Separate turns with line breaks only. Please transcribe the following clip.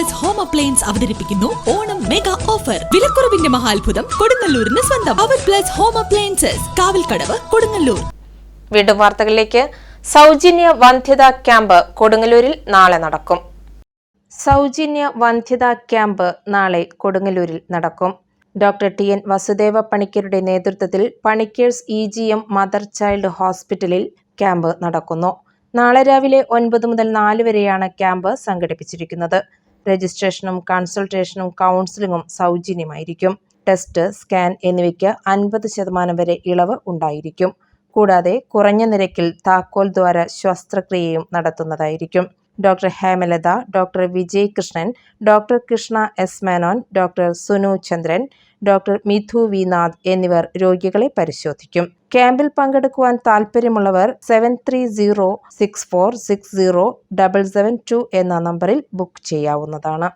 Plus home appliance അവതരിപ്പിക്കുന്നു Onam mega offer വിലക്കുറവിന്റെ മഹാത്ഭുതം കൊടുങ്ങല്ലൂരിന് സ്വന്തം. അവർ plus home appliances Kavalkadavu Kodungallur.
വീണ്ടും വാർത്തകളിലേക്ക്. സൗജന്യ വന്ധ്യതാ ക്യാമ്പ് കൊടുങ്ങല്ലൂരിൽ നാളെ നടക്കും. സൗജന്യ വന്ധ്യതാ ക്യാമ്പ് നാളെ കൊടുങ്ങല്ലൂരിൽ നടക്കും. ഡോക്ടർ ടി എൻ വസുദേവ പണിക്കരുടെ നേതൃത്വത്തിൽ Panickers E G M mother child ഹോസ്പിറ്റലിൽ ക്യാമ്പ് നടക്കുന്നു. നാളെ രാവിലെ ഒൻപത് മുതൽ നാല് വരെയാണ് ക്യാമ്പ് സംഘടിപ്പിച്ചിരിക്കുന്നത്. രജിസ്ട്രേഷനും കൺസൾട്ടേഷനും കൗൺസിലിംഗും സൗജന്യമായിരിക്കും. ടെസ്റ്റ് സ്കാൻ എന്നിവയ്ക്ക് അൻപത് ശതമാനം വരെ ഇളവ് ഉണ്ടായിരിക്കും. കൂടാതെ കുറഞ്ഞ നിരക്കിൽ താക്കോൽ ദ്വാര ശസ്ത്രക്രിയയും നടത്തുന്നതായിരിക്കും. Doctor Hemalatha doctor Vijay Krishnan doctor Krishna S Menon doctor Sunu Chandran doctor Mithu V എന്നിവർ രോഗികളെ പരിശോധിക്കും. ക്യാമ്പിൽ പങ്കെടുക്കുവാൻ താൽപ്പര്യമുള്ളവർ seven three zero six four six zero double seven two എന്ന നമ്പറിൽ ബുക്ക് ചെയ്യാവുന്നതാണ്.